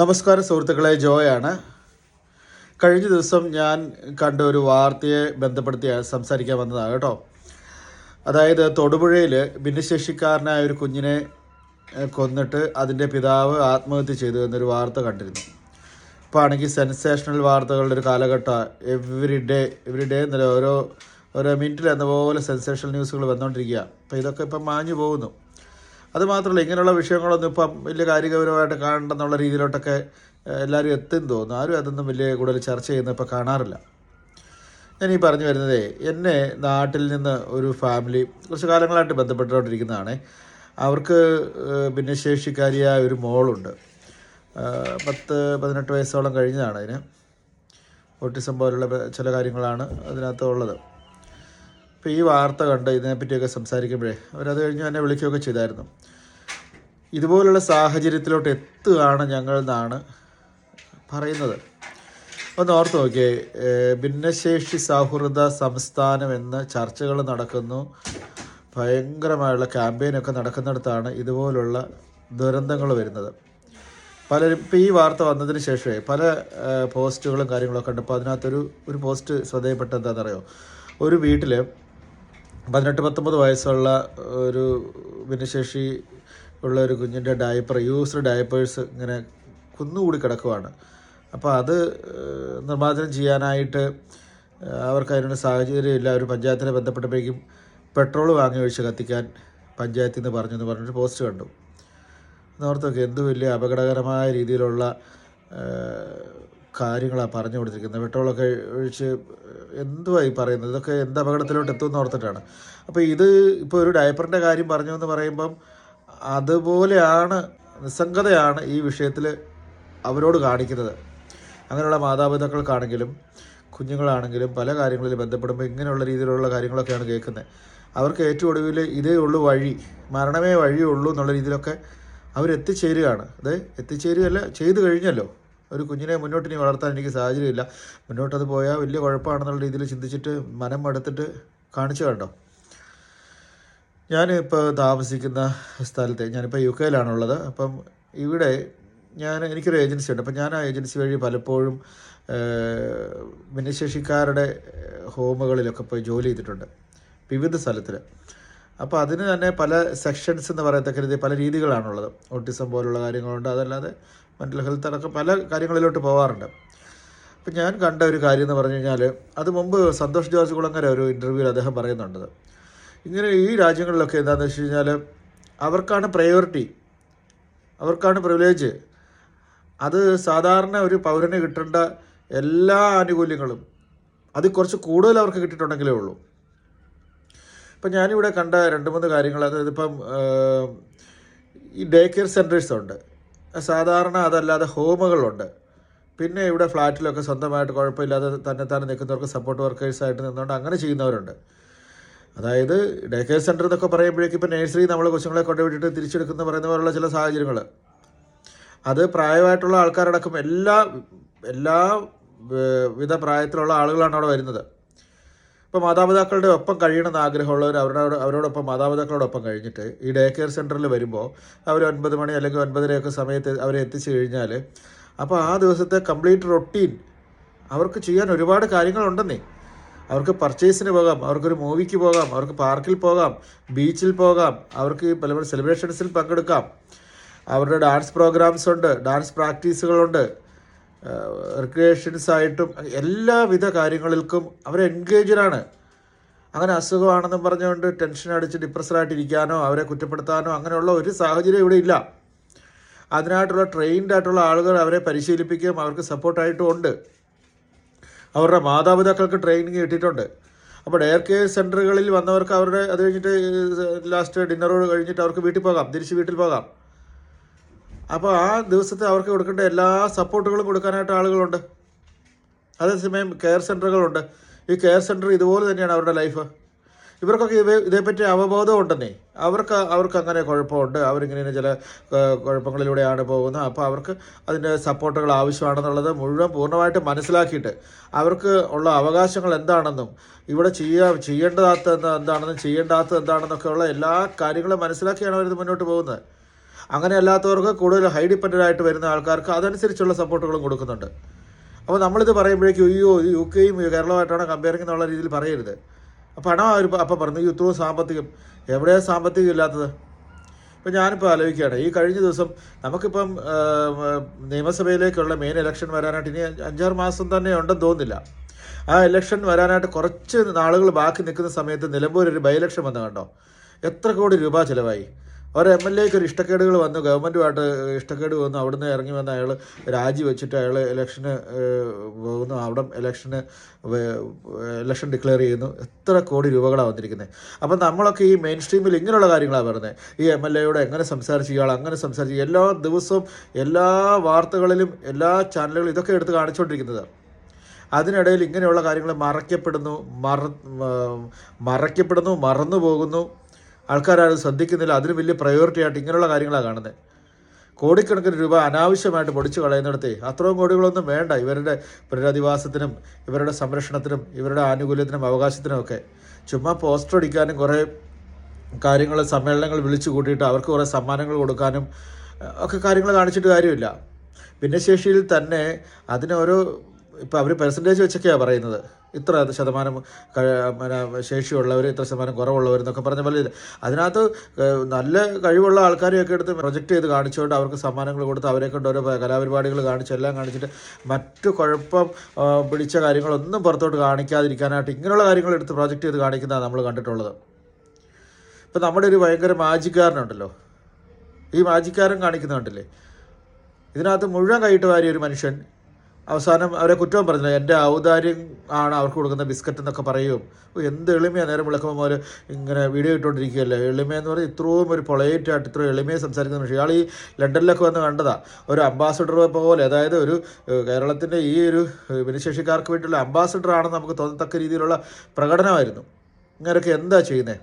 നമസ്കാരം സുഹൃത്തുക്കളെ ജോയാണ്. കഴിഞ്ഞ ദിവസം ഞാൻ കണ്ട ഒരു വാർത്തയെ ബന്ധപ്പെടുത്തി സംസാരിക്കാൻ വന്നതാണ് കേട്ടോ. അതായത് തൊടുപുഴയിൽ ഭിന്നശേഷിക്കാരനായ ഒരു കുഞ്ഞിനെ കൊന്നിട്ട് അതിന്റെ പിതാവ് ആത്മഹത്യ ചെയ്തു എന്നൊരു വാർത്ത കണ്ടിരുന്നു. ഇപ്പോൾ ആണെങ്കിൽ സെൻസേഷണൽ വാർത്തകളുടെ ഒരു കാലഘട്ടമാണ് എവറി ഡേ എവറി ഡേ എന്നല്ല ഓരോ ഓരോ മിനിറ്റിൽ എന്ന പോലെ സെൻസേഷണൽ ന്യൂസുകൾ വന്നുകൊണ്ടിരിക്കുക അപ്പോൾ ഇതൊക്കെ ഇപ്പം മാഞ്ഞു പോകുന്നു. അത് മാത്രമല്ല ഇങ്ങനെയുള്ള വിഷയങ്ങളൊന്നും ഇപ്പം വലിയ കാര്യഗൗരവമായിട്ട് കാണണ്ടെന്നുള്ള രീതിയിലോട്ടൊക്കെ എല്ലാവരും എത്തും തോന്നുന്നു. ആരും അതൊന്നും വലിയ കൂടുതൽ ചർച്ച ചെയ്യുന്ന ഇപ്പോൾ കാണാറില്ല. ഞാൻ ഈ പറഞ്ഞു വരുന്നതേ എന്നെ നാട്ടിൽ നിന്ന് ഒരു ഫാമിലി കുറച്ച് കാലങ്ങളായിട്ട് ബന്ധപ്പെട്ടുകൊണ്ടിരിക്കുന്നതാണ്. അവർക്ക് ഭിന്നശേഷിക്കാരിയായ ഒരു മോളുണ്ട്. പത്ത് പതിനെട്ട് വയസ്സോളം കഴിഞ്ഞതാണ് അതിന്. ഓട്ടിസം പോലുള്ള ചില കാര്യങ്ങളാണ് അതിനകത്ത് ഉള്ളത്. അപ്പോൾ ഈ വാർത്ത കണ്ട് ഇതിനെപ്പറ്റിയൊക്കെ സംസാരിക്കുമ്പോഴേ അവരത് കഴിഞ്ഞ് എന്നെ വിളിക്കുകയൊക്കെ ചെയ്തായിരുന്നു. ഇതുപോലുള്ള സാഹചര്യത്തിലോട്ട് എത്തുകയാണ് ഞങ്ങൾ എന്നാണ് പറയുന്നത്. ഒന്ന് ഓർത്ത് നോക്കിയേ ഭിന്നശേഷി സൗഹൃദ സംസ്ഥാനം എന്ന ചർച്ചകൾ നടക്കുന്നു. ഭയങ്കരമായുള്ള ക്യാമ്പയിനൊക്കെ നടക്കുന്നിടത്താണ് ഇതുപോലുള്ള ദുരന്തങ്ങൾ വരുന്നത്. പലരും ഇപ്പോൾ ഈ വാർത്ത വന്നതിന് ശേഷമേ പല പോസ്റ്റുകളും കാര്യങ്ങളൊക്കെ ഉണ്ട് അപ്പോൾ അതിനകത്തൊരു ഒരു പോസ്റ്റ് ശ്രദ്ധയപ്പെട്ട എന്താണെന്നറിയോ ഒരു വീട്ടിൽ പതിനെട്ട് പത്തൊമ്പത് വയസ്സുള്ള ഒരു ഭിന്നശേഷി ഉള്ള ഒരു കുഞ്ഞിന്റെ ഡയപ്പർ യൂസ്ഡ് ഡയപ്പേഴ്സ് ഇങ്ങനെ കുന്നുകൂടി കിടക്കുവാണ്. അപ്പോൾ അത് നിർമ്മാർജനം ചെയ്യാനായിട്ട് അവർക്ക് അതിനുള്ള സാഹചര്യമില്ല ഒരു പഞ്ചായത്തിനെ ബന്ധപ്പെട്ടപ്പോഴേക്കും പെട്രോൾ വാങ്ങി ഒഴിച്ച് കത്തിക്കാൻ പഞ്ചായത്തിൽ നിന്ന് പറഞ്ഞു എന്ന് പറഞ്ഞിട്ട് പോസ്റ്റ് കണ്ടു. എന്നോർത്തൊക്കെ എന്ത് വലിയ അപകടകരമായ രീതിയിലുള്ള കാര്യങ്ങളാണ് പറഞ്ഞു കൊടുത്തിരിക്കുന്നത്. പെട്രോളൊക്കെ ഒഴിച്ച് എന്തുവായി പറയുന്നത്? ഇതൊക്കെ എന്ത് അപകടത്തിലോട്ട് എത്തുമെന്ന് ഓർത്തിട്ടാണ്. അപ്പോൾ ഇത് ഇപ്പോൾ ഒരു ഡയപ്പറിന്റെ കാര്യം പറഞ്ഞു എന്ന് പറയുമ്പം അതുപോലെയാണ് നിസ്സംഗതയാണ് ഈ വിഷയത്തിൽ അവരോട് കാണിക്കുന്നത്. അങ്ങനെയുള്ള മാതാപിതാക്കൾക്കാണെങ്കിലും കുഞ്ഞുങ്ങളാണെങ്കിലും പല കാര്യങ്ങളിൽ ബന്ധപ്പെടുമ്പോൾ ഇങ്ങനെയുള്ള രീതിയിലുള്ള കാര്യങ്ങളൊക്കെയാണ് കേൾക്കുന്നത്. അവർക്ക് ഏറ്റവും ഒടുവിൽ ഇതേ ഉള്ളൂ വഴി മരണമേ വഴിയുള്ളൂ എന്നുള്ള രീതിയിലൊക്കെ അവരെത്തിച്ചേരുകയാണ്. അത് എത്തിച്ചേരുകയല്ല ചെയ്തു കഴിഞ്ഞല്ലോ. ഒരു കുഞ്ഞിനെ മുന്നോട്ട് ഇനി വളർത്താൻ എനിക്ക് സാഹചര്യമില്ല. മുന്നോട്ടത് പോയാൽ വലിയ കുഴപ്പമാണെന്നുള്ള രീതിയിൽ ചിന്തിച്ചിട്ട് മനം എടുത്തിട്ട് കാണിച്ചു കണ്ടോ ഞാനിപ്പോൾ താമസിക്കുന്ന സ്ഥലത്ത് ഞാനിപ്പോൾ യു കെയിലാണുള്ളത്. അപ്പം ഇവിടെ ഞാൻ എനിക്കൊരു ഏജൻസി ഉണ്ട്. അപ്പം ഞാൻ ആ ഏജൻസി വഴി പലപ്പോഴും ഭിന്നശേഷിക്കാരുടെ ഹോമുകളിലൊക്കെ പോയി ജോലി ചെയ്തിട്ടുണ്ട്. വിവിധ സ്ഥലത്തിൽ അപ്പോൾ അതിന് തന്നെ പല സെക്ഷൻസ് എന്ന് പറയത്തക്ക രീതി പല രീതികളാണുള്ളത്. ഓട്ടിസം പോലുള്ള കാര്യങ്ങളുണ്ട്. അതല്ലാതെ മെന്റൽ ഹെൽത്ത് അടക്കം പല കാര്യങ്ങളിലോട്ട് പോകാറുണ്ട് അപ്പം ഞാൻ കണ്ട ഒരു കാര്യം എന്ന് പറഞ്ഞു കഴിഞ്ഞാൽ അത് മുമ്പ് സന്തോഷ് ജോർജ് കുളങ്ങര ഒരു ഇന്റർവ്യൂവിൽ അദ്ദേഹം പറയുന്നുണ്ട്. ഇങ്ങനെ ഈ രാജ്യങ്ങളിലൊക്കെ എന്താണെന്ന് വെച്ച് കഴിഞ്ഞാൽ അവർക്കാണ് പ്രയോറിറ്റി അവർക്കാണ് പ്രിവിലേജ് അത് സാധാരണ ഒരു പൗരന് കിട്ടേണ്ട എല്ലാ ആനുകൂല്യങ്ങളും അത് കുറച്ച് കൂടുതൽ അവർക്ക് കിട്ടിയിട്ടുണ്ടെങ്കിലേ ഉള്ളൂ. ഇപ്പം ഞാനിവിടെ കണ്ട രണ്ട് മൂന്ന് കാര്യങ്ങൾ അതായത് ഇപ്പം ഈ ഡേ കെയർ സെന്റേഴ്സ് ഉണ്ട്. സാധാരണ അതല്ലാതെ ഹോമുകളുണ്ട്. പിന്നെ ഇവിടെ ഫ്ലാറ്റിലൊക്കെ സ്വന്തമായിട്ട് കുഴപ്പമില്ലാതെ തന്നെ തന്നെ നിൽക്കുന്നവർക്ക് സപ്പോർട്ട് വർക്കേഴ്സായിട്ട് നിന്നുകൊണ്ട് അങ്ങനെ ചെയ്യുന്നവരുണ്ട്. അതായത് ഡേ കെയർ സെന്റർ എന്നൊക്കെ പറയുമ്പോഴേക്കും ഇപ്പോൾ നഴ്സറി നമ്മൾ കൊച്ചുങ്ങളെ കൊണ്ടുപോയിട്ട് തിരിച്ചെടുക്കുന്ന പറയുന്ന പോലുള്ള ചില സാഹചര്യങ്ങൾ അത് പ്രായമായിട്ടുള്ള ആൾക്കാരടക്കം എല്ലാ എല്ലാ വിധ പ്രായത്തിലുള്ള ആളുകളാണ് അവിടെ വരുന്നത്. ഇപ്പോൾ മാതാപിതാക്കളുടെ ഒപ്പം കഴിയണമെന്ന് ആഗ്രഹമുള്ളവർ അവരോട് അവരോടൊപ്പം മാതാപിതാക്കളോടൊപ്പം കഴിഞ്ഞിട്ട് ഈ ഡേ കെയർ സെന്ററിൽ വരുമ്പോൾ അവർ ഒൻപത് മണി അല്ലെങ്കിൽ ഒൻപതരയൊക്കെ സമയത്ത് അവരെ എത്തിച്ചു കഴിഞ്ഞാൽ അപ്പോൾ ആ ദിവസത്തെ കംപ്ലീറ്റ് റൊട്ടീൻ അവർക്ക് ചെയ്യാൻ ഒരുപാട് കാര്യങ്ങളുണ്ടെന്നേ. അവർക്ക് പർച്ചേസിന് പോകാം അവർക്കൊരു മൂവിക്ക് പോകാം അവർക്ക് പാർക്കിൽ പോകാം ബീച്ചിൽ പോകാം അവർക്ക് പല പല സെലിബ്രേഷൻസിൽ പങ്കെടുക്കാം. അവരുടെ ഡാൻസ് പ്രോഗ്രാംസ് ഉണ്ട് ഡാൻസ് പ്രാക്ടീസുകളുണ്ട്. റിക്രിയേഷൻസ് ആയിട്ടും എല്ലാവിധ കാര്യങ്ങൾക്കും അവർ എൻഗേജഡാണ്. അങ്ങനെ അസുഖമാണെന്നും പറഞ്ഞുകൊണ്ട് ടെൻഷൻ അടിച്ച് ഡിപ്രസ്ഡായിട്ട് ഇരിക്കാനോ അവരെ കുറ്റപ്പെടുത്താനോ അങ്ങനെയുള്ള ഒരു സാഹചര്യം ഇവിടെ ഇല്ല. അതിനായിട്ടുള്ള ട്രെയിൻഡ് ആയിട്ടുള്ള ആളുകൾ അവരെ പരിശീലിപ്പിക്കുകയും അവർക്ക് സപ്പോർട്ടായിട്ടും ഉണ്ട് അവരുടെ മാതാപിതാക്കൾക്ക് ട്രെയിനിങ് കിട്ടിയിട്ടുണ്ട്. അപ്പോൾ ഡെയർ കെയർ സെന്ററുകളിൽ വന്നവർക്ക് അവരുടെ അത് കഴിഞ്ഞിട്ട് ലാസ്റ്റ് ഡിന്നറോട് കഴിഞ്ഞിട്ട് അവർക്ക് വീട്ടിൽ പോകാം തിരിച്ച് വീട്ടിൽ പോകാം. അപ്പോൾ ആ ദിവസത്തെ അവർക്ക് കൊടുക്കേണ്ട എല്ലാ സപ്പോർട്ടുകളും കൊടുക്കാനായിട്ട് ആളുകളുണ്ട്. അതേസമയം കെയർ സെന്ററുകളുണ്ട് ഈ കെയർ സെന്റർ ഇതുപോലെ തന്നെയാണ് അവരുടെ ലൈഫ്. ഇവർക്കൊക്കെ ഇവ ഇതേപ്പറ്റി അവബോധം ഉണ്ടെന്നേ. അവർക്ക് അവർക്ക് അങ്ങനെ കുഴപ്പമുണ്ട്. അവരിങ്ങനെ ചില കുഴപ്പങ്ങളിലൂടെയാണ് പോകുന്നത്. അപ്പോൾ അവർക്ക് അതിന്റെ സപ്പോർട്ടുകൾ ആവശ്യമാണെന്നുള്ളത് മുഴുവൻ പൂർണമായിട്ട് മനസ്സിലാക്കിയിട്ട് അവർക്ക് ഉള്ള അവകാശങ്ങൾ എന്താണെന്നും ഇവിടെ ചെയ്യാ ചെയ്യേണ്ടതാത്ത എന്താണെന്നും ചെയ്യേണ്ടാത്തത് എന്താണെന്നൊക്കെ ഉള്ള എല്ലാ കാര്യങ്ങളും മനസ്സിലാക്കിയാണ് അവരിത് മുന്നോട്ട് പോകുന്നത്. അങ്ങനെ അല്ലാത്തവർക്ക് കൂടുതൽ ഹൈ ഡിപ്പെൻഡന്റ് ആയിട്ട് വരുന്ന ആൾക്കാർക്ക് അതനുസരിച്ചുള്ള സപ്പോർട്ടുകളും കൊടുക്കുന്നുണ്ട്. അപ്പോൾ നമ്മളിത് പറയുമ്പോഴേക്കും അയ്യോ യു കെയും കേരളമായിട്ടാണ് കമ്പയറിംഗ് എന്നുള്ള രീതിയിൽ പറയരുത്. പണം അവർ അപ്പോൾ പറഞ്ഞു ഇത്രയും സാമ്പത്തികം എവിടെയാണ് സാമ്പത്തികം ഇല്ലാത്തത്? ഇപ്പം ഞാനിപ്പോൾ ആലോചിക്കുകയാണ്. ഈ കഴിഞ്ഞ ദിവസം നമുക്കിപ്പം നിയമസഭയിലേക്കുള്ള മെയിൻ ഇലക്ഷൻ വരാനായിട്ട് ഇനി അഞ്ചാറ് മാസം തന്നെ ഉണ്ടെന്ന് തോന്നുന്നില്ല. ആ ഇലക്ഷൻ വരാനായിട്ട് കുറച്ച് നാളുകൾ ബാക്കി നിൽക്കുന്ന സമയത്ത് നിലമ്പൂർ ഒരു ബൈ ഇലക്ഷൻ വന്നു കണ്ടോ? എത്ര കോടി രൂപ ചിലവായി? ഒരു എം എൽ എക്ക് ഒരു ഇഷ്ടക്കേടുകൾ വന്നു. ഗവൺമെന്റുമായിട്ട് ഇഷ്ടക്കേട് വന്നു. അവിടുന്ന് ഇറങ്ങി വന്ന് അയാൾ രാജിവെച്ചിട്ട് അയാൾ ഇലക്ഷന് പോകുന്നു. അവിടെ ഇലക്ഷന് ഇലക്ഷൻ ഡിക്ലെയർ ചെയ്യുന്നു. എത്ര കോടി രൂപകളാണ് വന്നിരിക്കുന്നത് അപ്പം നമ്മളൊക്കെ ഈ മെയിൻ സ്ട്രീമിൽ ഇങ്ങനെയുള്ള കാര്യങ്ങളാണ് പറയുന്നത് ഈ എം എൽ എയോട് എങ്ങനെ സംസാരിച്ചു ഇയാൾ അങ്ങനെ സംസാരിച്ചു എല്ലാ ദിവസവും എല്ലാ വാർത്തകളിലും എല്ലാ ചാനലുകളും ഇതൊക്കെ എടുത്ത് കാണിച്ചുകൊണ്ടിരിക്കുന്നത് അതിനിടയിൽ ഇങ്ങനെയുള്ള കാര്യങ്ങൾ മറയ്ക്കപ്പെടുന്നു. മറ മറയ്ക്കപ്പെടുന്നു. മറന്നു പോകുന്നു ആൾക്കാരത് ശ്രദ്ധിക്കുന്നില്ല. അതിന് വലിയ പ്രയോറിറ്റി ആയിട്ട് ഇങ്ങനെയുള്ള കാര്യങ്ങളാണ് കാണുന്നത് കോടിക്കണക്കിന് രൂപ അനാവശ്യമായിട്ട് പൊടിച്ചു കളയുന്നിടത്തെ അത്രയും കോടികളൊന്നും വേണ്ട. ഇവരുടെ പുനരധിവാസത്തിനും ഇവരുടെ സംരക്ഷണത്തിനും ഇവരുടെ ആനുകൂല്യത്തിനും അവകാശത്തിനും ഒക്കെ. ചുമ്മാ പോസ്റ്റർ അടിക്കാനും കുറേ കാര്യങ്ങൾ സമ്മേളനങ്ങൾ വിളിച്ചു കൂട്ടിയിട്ട് അവർക്ക് കുറേ സമ്മാനങ്ങൾ കൊടുക്കാനും ഒക്കെ കാര്യങ്ങൾ കാണിച്ചിട്ട് കാര്യമില്ല. ഭിന്നശേഷിയിൽ തന്നെ അതിനോരോ ഇപ്പോൾ അവർ പെർസെന്റേജ് വെച്ചൊക്കെയാണ് പറയുന്നത്. ഇത്ര ശതമാനം ശേഷിയുള്ളവർ ഇത്ര ശതമാനം കുറവുള്ളവർ എന്നൊക്കെ പറഞ്ഞ പോലെ അതിനകത്ത് നല്ല കഴിവുള്ള ആൾക്കാരെയൊക്കെ എടുത്ത് പ്രൊജക്റ്റ് ചെയ്ത് കാണിച്ചുകൊണ്ട് അവർക്ക് സമ്മാനങ്ങൾ കൊടുത്ത് അവരെ കൊണ്ട് ഓരോ കലാപരിപാടികൾ കാണിച്ച് എല്ലാം കാണിച്ചിട്ട് മറ്റു കുഴപ്പം പിടിച്ച കാര്യങ്ങളൊന്നും പുറത്തോട്ട് കാണിക്കാതിരിക്കാനായിട്ട് ഇങ്ങനെയുള്ള കാര്യങ്ങൾ എടുത്ത് പ്രൊജക്റ്റ് ചെയ്ത് കാണിക്കുന്നതാണ് നമ്മൾ കണ്ടിട്ടുള്ളത്. ഇപ്പം നമ്മുടെ ഒരു ഭയങ്കര മാജിക്കാരനുണ്ടല്ലോ. ഈ മാജിക്കാരൻ കാണിക്കുന്നുണ്ടല്ലേ ഇതിനകത്ത് മുഴുവൻ കൈയിട്ട് വാരിയ ഒരു മനുഷ്യൻ അവസാനം അവരെ കുറ്റവും പറഞ്ഞില്ല. എന്റെ ഔദാര്യം ആണ് അവർക്ക് കൊടുക്കുന്ന ബിസ്ക്കറ്റ് എന്നൊക്കെ പറയും. എന്ത് എളിമയാണ് നേരം വിളക്കുമ്പോൾ അവർ ഇങ്ങനെ വീഡിയോ ഇട്ടുകൊണ്ടിരിക്കുകയല്ലേ. എളിമയെന്ന് പറഞ്ഞാൽ ഇത്രയും ഒരു പൊളൈറ്റ് ആയിട്ട് ഇത്രയും എളിമയെ സംസാരിക്കുന്ന പക്ഷേ ഇയാൾ ഈ ലണ്ടനിലൊക്കെ വന്ന് കണ്ടതാ. ഒരു അംബാസഡർ പോലെ അതായത് ഒരു കേരളത്തിന്റെ ഈ ഒരു ഭിന്നശേഷിക്കാർക്ക് വേണ്ടിയുള്ള അംബാസഡർ ആണെന്ന് നമുക്ക് തോന്നത്തക്ക രീതിയിലുള്ള പ്രകടനമായിരുന്നു. ഇങ്ങനെയൊക്കെ എന്താ ചെയ്യുന്നത്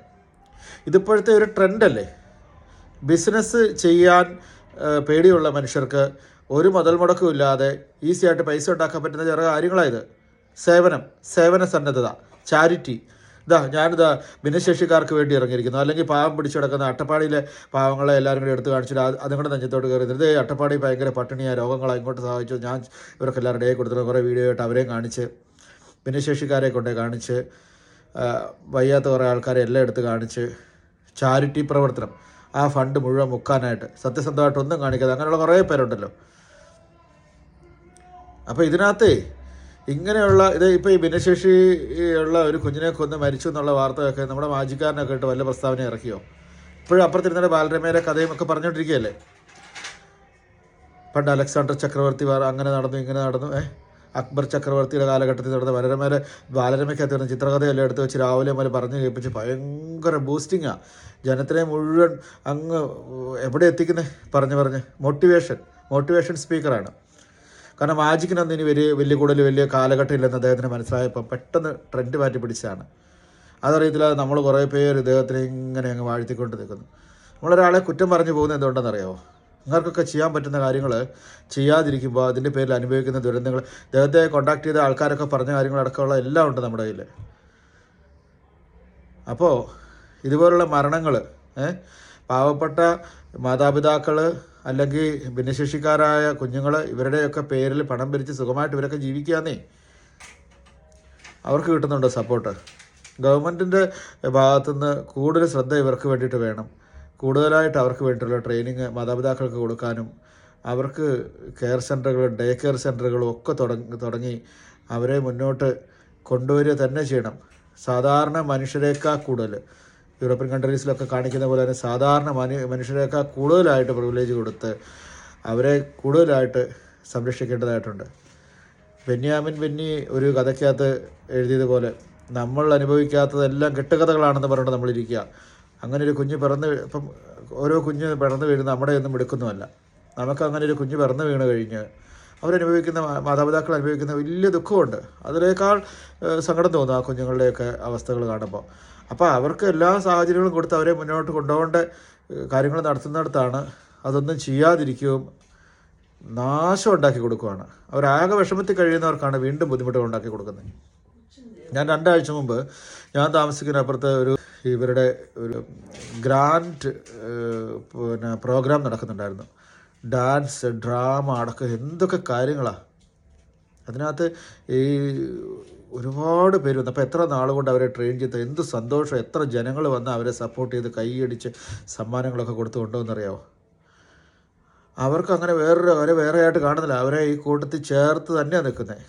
ഇതിപ്പോഴത്തെ ഒരു ട്രെൻഡല്ലേ? ബിസിനസ് ചെയ്യാൻ പേടിയുള്ള മനുഷ്യർക്ക് ഒരു മുതൽ മുടക്കും ഇല്ലാതെ ഈസി ആയിട്ട് പൈസ ഉണ്ടാക്കാൻ പറ്റുന്ന ചെറിയ കാര്യങ്ങളായത് സേവനം സേവന സന്നദ്ധത ചാരിറ്റി. ഇതാ ഞാനിതാ ഭിന്നശേഷിക്കാർക്ക് വേണ്ടി ഇറങ്ങിയിരിക്കുന്നു. അല്ലെങ്കിൽ പാവം പിടിച്ചു കിടക്കുന്ന അട്ടപ്പാടിയിലെ പാവങ്ങളെ എല്ലാവരും കൂടി എടുത്ത് കാണിച്ചിട്ട് അത് അതുങ്ങളുടെ നെഞ്ചത്തോട്ട് കയറി ഇതേ അട്ടപ്പാടി ഭയങ്കര പട്ടിണിയായ രോഗങ്ങളെ ഇങ്ങോട്ട് സഹായിച്ചു. ഞാൻ ഇവർക്ക് എല്ലാവരുടെ ഇടയിൽ കൊടുത്തിട്ട് കുറേ വീഡിയോ ആയിട്ട് അവരെയും കാണിച്ച് ഭിന്നശേഷിക്കാരെ കൊണ്ടേ കാണിച്ച് വയ്യാത്ത കുറേ ആൾക്കാരെ എല്ലാം എടുത്ത് കാണിച്ച് ചാരിറ്റി പ്രവർത്തനം. ആ ഫണ്ട് മുഴുവൻ മുക്കാനായിട്ട്. സത്യസന്ധമായിട്ട് ഒന്നും കാണിക്കാതെ അങ്ങനെയുള്ള കുറേ പേരുണ്ടല്ലോ. അപ്പോൾ ഇതിനകത്ത് ഇങ്ങനെയുള്ള ഇത് ഇപ്പോൾ ഈ ഭിന്നശേഷി ഉള്ള ഒരു കുഞ്ഞിനെ കൊന്ന് മരിച്ചു എന്നുള്ള വാർത്തയൊക്കെ നമ്മുടെ മാജിക്കാരനൊക്കെ ഇട്ട് വല്ല പ്രസ്താവന ഇറക്കിയോ? ഇപ്പോഴും അപ്പുറത്തിരുന്ന ബാലരമേരെ കഥയും ഒക്കെ പറഞ്ഞുകൊണ്ടിരിക്കുകയല്ലേ പണ്ട് അലക്സാണ്ടർ ചക്രവർത്തി വാർ അങ്ങനെ നടന്നു ഇങ്ങനെ നടന്നു ഏ? അക്ബർ ചക്രവർത്തിയുടെ കാലഘട്ടത്തിൽ നടന്ന വരരമേലെ ബാലരമയ്ക്കകത്ത് വരുന്ന ചിത്രകഥയെല്ലാം എടുത്ത് വെച്ച് രാവിലെ മുതൽ പറഞ്ഞു കേൾപ്പിച്ച് ഭയങ്കര ബൂസ്റ്റിങ്ങാണ് ജനത്തിനെ മുഴുവൻ അങ്ങ് എവിടെ എത്തിക്കുന്നത് പറഞ്ഞ് പറഞ്ഞ്. മോട്ടിവേഷൻ മോട്ടിവേഷൻ സ്പീക്കറാണ് കാരണം മാജിക്കിനൊന്നും ഇനി വലിയ വലിയ കൂടുതൽ വലിയ കാലഘട്ടം ഇല്ലെന്ന് അദ്ദേഹത്തിന് മനസ്സിലായപ്പോൾ പെട്ടെന്ന് ട്രെൻഡ് മാറ്റി പിടിച്ചതാണ്. അതറിയത്തില്ല നമ്മൾ കുറേ പേര് ഇദ്ദേഹത്തിനെ ഇങ്ങനെ അങ്ങ് വാഴ്ത്തിക്കൊണ്ട് നിൽക്കുന്നു. നമ്മളൊരാളെ കുറ്റം പറഞ്ഞു പോകുന്നത് എന്തുകൊണ്ടെന്നറിയാമോ നിങ്ങൾക്കൊക്കെ ചെയ്യാൻ പറ്റുന്ന കാര്യങ്ങൾ ചെയ്യാതിരിക്കുമ്പോൾ അതിന്റെ പേരിൽ അനുഭവിക്കുന്ന ദുരന്തങ്ങൾ ദേവത്തെ കോണ്ടാക്ട് ചെയ്ത ആൾക്കാരൊക്കെ പറഞ്ഞ കാര്യങ്ങളടക്കമുള്ള എല്ലാം ഉണ്ട് നമ്മുടെ കയ്യിൽ അപ്പോൾ ഇതുപോലുള്ള മരണങ്ങൾ പാവപ്പെട്ട മാതാപിതാക്കൾ അല്ലെങ്കിൽ ഭിന്നശേഷിക്കാരായ കുഞ്ഞുങ്ങൾ ഇവരുടെയൊക്കെ പേരിൽ പണം പിരിച്ച് സുഖമായിട്ട് ഇവരൊക്കെ ജീവിക്കാന്നേ അവർക്ക് കിട്ടുന്നുണ്ടോ സപ്പോർട്ട് ഗവൺമെന്റിന്റെ ഭാഗത്തുനിന്ന് കൂടുതൽ ശ്രദ്ധ ഇവർക്ക് വേണ്ടിയിട്ട് വേണം. കൂടുതലായിട്ട് അവർക്ക് വേണ്ടിയിട്ടുള്ള ട്രെയിനിങ് മാതാപിതാക്കൾക്ക് കൊടുക്കാനും അവർക്ക് കെയർ സെന്ററുകളും ഡേ കെയർ സെന്ററുകളും ഒക്കെ തുടങ്ങി തുടങ്ങി അവരെ മുന്നോട്ട് കൊണ്ടുവരിക തന്നെ ചെയ്യണം. സാധാരണ മനുഷ്യരേക്കാൾ കൂടുതൽ യൂറോപ്യൻ കൺട്രീസിലൊക്കെ കാണിക്കുന്ന പോലെ തന്നെ സാധാരണ മനു മനുഷ്യരേക്കാൾ കൂടുതലായിട്ട് പ്രിവിലേജ് കൊടുത്ത് അവരെ കൂടുതലായിട്ട് സംരക്ഷിക്കേണ്ടതായിട്ടുണ്ട്. ബെന്യാമിൻ ബെന്നി ഒരു കഥയ്ക്കകത്ത് എഴുതിയതുപോലെ നമ്മൾ അനുഭവിക്കാത്തതെല്ലാം കെട്ടുകഥകളാണെന്ന് പറഞ്ഞിട്ട് നമ്മളിരിക്കുക. അങ്ങനെ ഒരു കുഞ്ഞ് പിറന്ന് ഇപ്പം ഓരോ കുഞ്ഞ് പിറന്നു വീഴുന്ന നമ്മുടെ ഒന്നും എടുക്കുന്നുമല്ല. നമുക്ക് അങ്ങനെ ഒരു കുഞ്ഞ് പിറന്നു വീണ് കഴിഞ്ഞ് അവരനുഭവിക്കുന്ന മാതാപിതാക്കൾ അനുഭവിക്കുന്ന വലിയ ദുഃഖമുണ്ട്. അതിനേക്കാൾ സങ്കടം തോന്നും ആ കുഞ്ഞുങ്ങളുടെയൊക്കെ അവസ്ഥകൾ കാണുമ്പോൾ. അപ്പോൾ അവർക്ക് എല്ലാ സാഹചര്യങ്ങളും കൊടുത്ത് അവരെ മുന്നോട്ട് കൊണ്ടുപോകേണ്ട കാര്യങ്ങൾ നടത്തുന്നിടത്താണ് അതൊന്നും ചെയ്യാതിരിക്കുകയും നാശം ഉണ്ടാക്കി കൊടുക്കുകയാണ്. അവരാകെ വിഷമത്തിൽ കഴിയുന്നവർക്കാണ് വീണ്ടും ബുദ്ധിമുട്ടുകൾ ഉണ്ടാക്കി കൊടുക്കുന്നത്. ഞാൻ രണ്ടാഴ്ച മുമ്പ് ഞാൻ താമസിക്കുന്ന അപ്പുറത്തെ ഒരു ഇവരുടെ ഒരു ഗ്രാൻഡ് പിന്നെ പ്രോഗ്രാം നടക്കുന്നുണ്ടായിരുന്നു. ഡാൻസ് ഡ്രാമ അടക്കം എന്തൊക്കെ കാര്യങ്ങളാണ് അതിനകത്ത് ഈ ഒരുപാട് പേര് വന്നു അപ്പോൾ എത്ര നാൾ കൊണ്ട് അവരെ ട്രെയിൻ ചെയ്ത് എന്ത് സന്തോഷം എത്ര ജനങ്ങൾ വന്ന് അവരെ സപ്പോർട്ട് ചെയ്ത് കൈയടിച്ച് സമ്മാനങ്ങളൊക്കെ കൊടുത്തു കൊണ്ടുവന്നറിയാമോ അവർക്ക് അങ്ങനെ വേറൊരു അവരെ വേറെ ആയിട്ട് കാണുന്നില്ല. അവരെ ഈ കൂട്ടത്തിൽ ചേർത്ത് തന്നെയാണ് നിൽക്കുന്നത്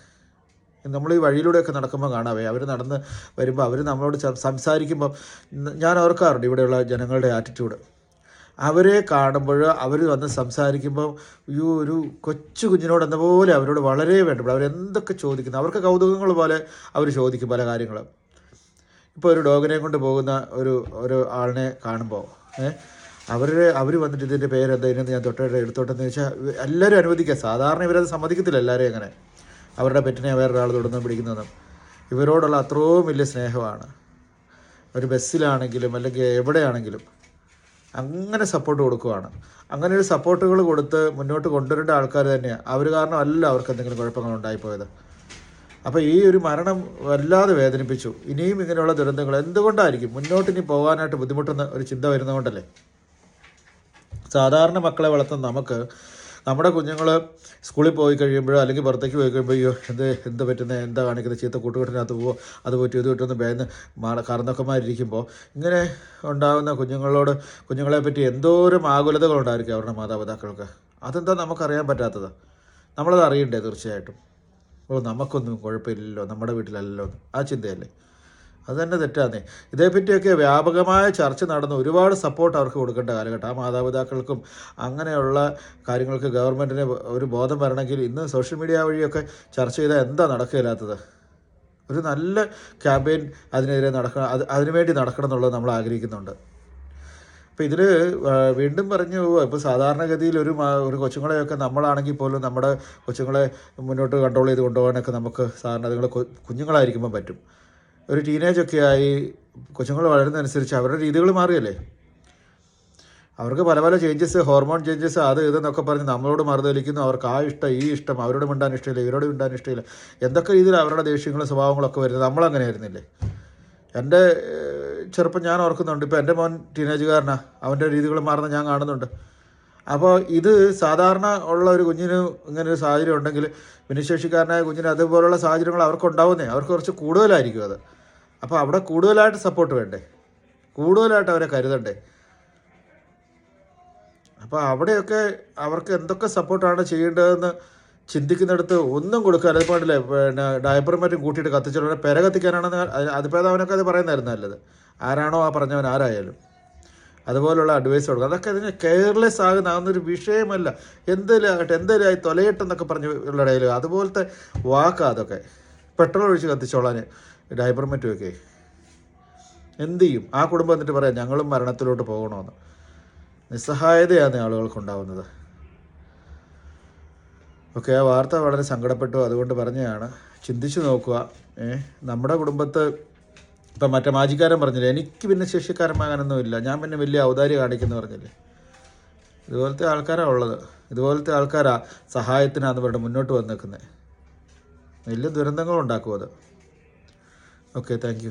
നമ്മൾ ഈ വഴിയിലൂടെയൊക്കെ നടക്കുമ്പോൾ കാണാവേ. അവർ നടന്ന് വരുമ്പോൾ അവർ നമ്മളോട് സംസാരിക്കുമ്പോൾ ഞാൻ ഓർക്കാറുണ്ട് ഇവിടെയുള്ള ജനങ്ങളുടെ ആറ്റിറ്റ്യൂഡ് അവരെ കാണുമ്പോൾ അവർ വന്ന് സംസാരിക്കുമ്പോൾ ഈ ഒരു കൊച്ചു കുഞ്ഞിനോട് എന്ന പോലെ അവരോട് വളരെ വേണ്ടപ്പോൾ അവരെന്തൊക്കെ ചോദിക്കുന്നു? അവർക്ക് കൗതുകങ്ങൾ പോലെ അവർ ചോദിക്കും പല കാര്യങ്ങളും. ഇപ്പോൾ ഒരു ഡോഗിനെ കൊണ്ട് പോകുന്ന ഒരു ഒരു ആളിനെ കാണുമ്പോൾ അവരുടെ അവർ വന്നിട്ട് ഇതിന്റെ പേരെന്താ ഇതിനെന്ന് ഞാൻ തൊട്ടേ എടുത്തോട്ടെന്ന് ചോദിച്ചാൽ എല്ലാവരും അനുവദിക്കുക സാധാരണ ഇവരത് സമ്മതിക്കത്തില്ല എല്ലാവരെയും അങ്ങനെ. അവരുടെ പെറ്റിനെ വേറൊരാൾ തുടർന്ന് പിടിക്കുന്നതും ഇവരോടുള്ള അത്രയും വലിയ സ്നേഹമാണ്. ഒരു ബസ്സിലാണെങ്കിലും അല്ലെങ്കിൽ എവിടെയാണെങ്കിലും അങ്ങനെ സപ്പോർട്ട് കൊടുക്കുവാണ്. അങ്ങനെ ഒരു സപ്പോർട്ടുകൾ കൊടുത്ത് മുന്നോട്ട് കൊണ്ടുവരേണ്ട ആൾക്കാർ തന്നെയാണ് അവർ കാരണമല്ല അവർക്ക് എന്തെങ്കിലും കുഴപ്പങ്ങൾ ഉണ്ടായിപ്പോയത്. അപ്പോൾ ഈ ഒരു മരണം വല്ലാതെ വേദനിപ്പിച്ചു. ഇനിയും ഇങ്ങനെയുള്ള ദുരന്തങ്ങൾ എന്തുകൊണ്ടായിരിക്കും? മുന്നോട്ട് ഇനി പോകാനായിട്ട് ബുദ്ധിമുട്ടുന്ന ഒരു ചിന്ത വരുന്നതുകൊണ്ടല്ലേ? സാധാരണ മക്കളെ വളർത്തുന്ന നമുക്ക് നമ്മുടെ കുഞ്ഞുങ്ങൾ സ്കൂളിൽ പോയി കഴിയുമ്പോഴോ അല്ലെങ്കിൽ പുറത്തേക്ക് പോയി കഴിയുമ്പോൾ എന്ത് എന്ത് പറ്റുന്നത് എന്താ കാണിക്കുന്നത് ചീത്ത കൂട്ടുകെട്ടിനകത്ത് പോകുമോ അത് പറ്റും ഇത് പറ്റുമെന്ന് ഭയന്ന് മാറ കറന്നൊക്കെമാരിക്കുമ്പോൾ ഇങ്ങനെ ഉണ്ടാകുന്ന കുഞ്ഞുങ്ങളോട് കുഞ്ഞുങ്ങളെ പറ്റി എന്തോരം ആകുലതകളുണ്ടായിരിക്കും അവരുടെ മാതാപിതാക്കൾക്ക്. അതെന്താ നമുക്കറിയാൻ പറ്റാത്തത്? നമ്മളത് അറിയണ്ടേ തീർച്ചയായിട്ടും? ഓ നമുക്കൊന്നും കുഴപ്പമില്ലല്ലോ നമ്മുടെ വീട്ടിലല്ലല്ലോ ആ ചിന്തയല്ലേ? അത് തന്നെ തെറ്റാന്നേ. ഇതേപ്പറ്റിയൊക്കെ വ്യാപകമായ ചർച്ച നടന്ന് ഒരുപാട് സപ്പോർട്ട് അവർക്ക് കൊടുക്കേണ്ട കാലഘട്ടം. ആ മാതാപിതാക്കൾക്കും അങ്ങനെയുള്ള കാര്യങ്ങൾക്ക് ഗവൺമെന്റിന് ഒരു ബോധം വരണമെങ്കിൽ ഇന്ന് സോഷ്യൽ മീഡിയ വഴിയൊക്കെ ചർച്ച ചെയ്താൽ എന്താ നടക്കില്ലാത്തത് ഒരു നല്ല ക്യാമ്പയിൻ അതിനെതിരെ നടക്കണം. അത് അതിനുവേണ്ടി നടക്കണം എന്നുള്ളത് നമ്മൾ ആഗ്രഹിക്കുന്നുണ്ട്. അപ്പോൾ ഇതിൽ വീണ്ടും പറഞ്ഞു ഇപ്പോൾ സാധാരണഗതിയിൽ ഒരു ഒരു കൊച്ചുങ്ങളെയൊക്കെ നമ്മളാണെങ്കിൽ പോലും നമ്മുടെ കൊച്ചുങ്ങളെ മുന്നോട്ട് കൺട്രോൾ ചെയ്ത് കൊണ്ടുപോകാനൊക്കെ നമുക്ക് സാധാരണ അതുങ്ങൾ കുഞ്ഞുങ്ങളായിരിക്കുമ്പോൾ പറ്റും. ഒരു ടീനേജൊക്കെ ആയി കൊച്ചുങ്ങൾ വളരുന്നതനുസരിച്ച് അവരുടെ രീതികൾ മാറിയല്ലേ? അവർക്ക് പല പല ചേഞ്ചസ് ഹോർമോൺ ചേഞ്ചസ് അത് ഇതെന്നൊക്കെ പറഞ്ഞ് നമ്മളോട് മറുതലിക്കുന്നു. അവർക്ക് ആ ഇഷ്ടം ഈ ഇഷ്ടം അവരോട് മിണ്ടാൻ ഇഷ്ടമില്ല ഇവരോട് മിണ്ടാൻ ഇഷ്ടമില്ല. എന്തൊക്കെ രീതിയിൽ അവരുടെ ദേഷ്യങ്ങളും സ്വഭാവങ്ങളൊക്കെ വരുന്നത് നമ്മളങ്ങനെ ആയിരുന്നില്ലേ എന്റെ ചെറുപ്പം ഞാൻ ഓർക്കുന്നുണ്ട്. ഇപ്പോൾ എന്റെ മോൻ ടീനേജുകാരനാണ് അവന്റെ രീതികൾ മാറുന്ന ഞാൻ കാണുന്നുണ്ട്. അപ്പോൾ ഇത് സാധാരണ ഉള്ള ഒരു കുഞ്ഞിന് ഇങ്ങനെ ഒരു സാഹചര്യം ഉണ്ടെങ്കിൽ ഭിന്നശേഷിക്കാരനായ കുഞ്ഞിന് അതുപോലുള്ള സാഹചര്യങ്ങൾ അവർക്ക് ഉണ്ടാവുന്നേ. അവർക്ക് കുറച്ച് കൂടുതലായിരിക്കും അത്. അപ്പോൾ അവിടെ കൂടുതലായിട്ട് സപ്പോർട്ട് വേണ്ടേ? കൂടുതലായിട്ട് അവരെ കരുതണ്ടേ? അപ്പോൾ അവിടെയൊക്കെ അവർക്ക് എന്തൊക്കെ സപ്പോർട്ടാണ് ചെയ്യേണ്ടതെന്ന് ചിന്തിക്കുന്നിടത്ത് ഒന്നും കൊടുക്കാതെ പാടില്ല? പിന്നെ ഡയപ്പറും മറ്റും കൂട്ടിയിട്ട് കത്തിച്ചുള്ള പെര കത്തിക്കാനാണെന്ന് അതിപ്പോൾ അവനൊക്കെ അത് പറയുന്നതായിരുന്നു നല്ലത്. ആരാണോ ആ പറഞ്ഞവൻ ആരായാലും. അതുപോലുള്ള അഡ്വൈസ് കൊടുക്കുക അതൊക്കെ അതിന് കെയർലെസ് ആകുന്ന അതൊന്നൊരു വിഷയമല്ല. എന്തെങ്കിലും എന്തെങ്കിലും ആയി തൊലയിട്ടെന്നൊക്കെ പറഞ്ഞ് ഇടയിൽ അതുപോലത്തെ വാക്കാ അതൊക്കെ. പെട്രോൾ ഒഴിച്ച് കത്തിച്ചോളാൻ ഡൈബർമെറ്റുമൊക്കെ മറ്റുമൊക്കെ എന്ത് ചെയ്യും? ആ കുടുംബം എന്നിട്ട് പറയാം ഞങ്ങളും മരണത്തിലോട്ട് പോകണമെന്ന്. നിസ്സഹായതയാണ് ആളുകൾക്കുണ്ടാവുന്നത്. ഓക്കെ ആ വാർത്ത വളരെ സങ്കടപ്പെട്ടു. അതുകൊണ്ട് പറഞ്ഞതാണ്. ചിന്തിച്ചു നോക്കുക. നമ്മുടെ കുടുംബത്ത് ഇപ്പം മറ്റേ മാജിക്കാരൻ പറഞ്ഞില്ലേ എനിക്ക് പിന്നെ ശേഷിക്കാരന്മാകാനൊന്നും ഇല്ല ഞാൻ പിന്നെ വലിയ ഔദാര്യം കാണിക്കുന്നു പറഞ്ഞില്ലേ? ഇതുപോലത്തെ ആൾക്കാരാണ് ഉള്ളത്. ഇതുപോലത്തെ ആൾക്കാരാ സഹായത്തിനാന്ന് പറഞ്ഞിട്ട് മുന്നോട്ട് വന്ന് നിൽക്കുന്നത് വലിയ ദുരന്തങ്ങളുണ്ടാക്കും അത്. Okay thank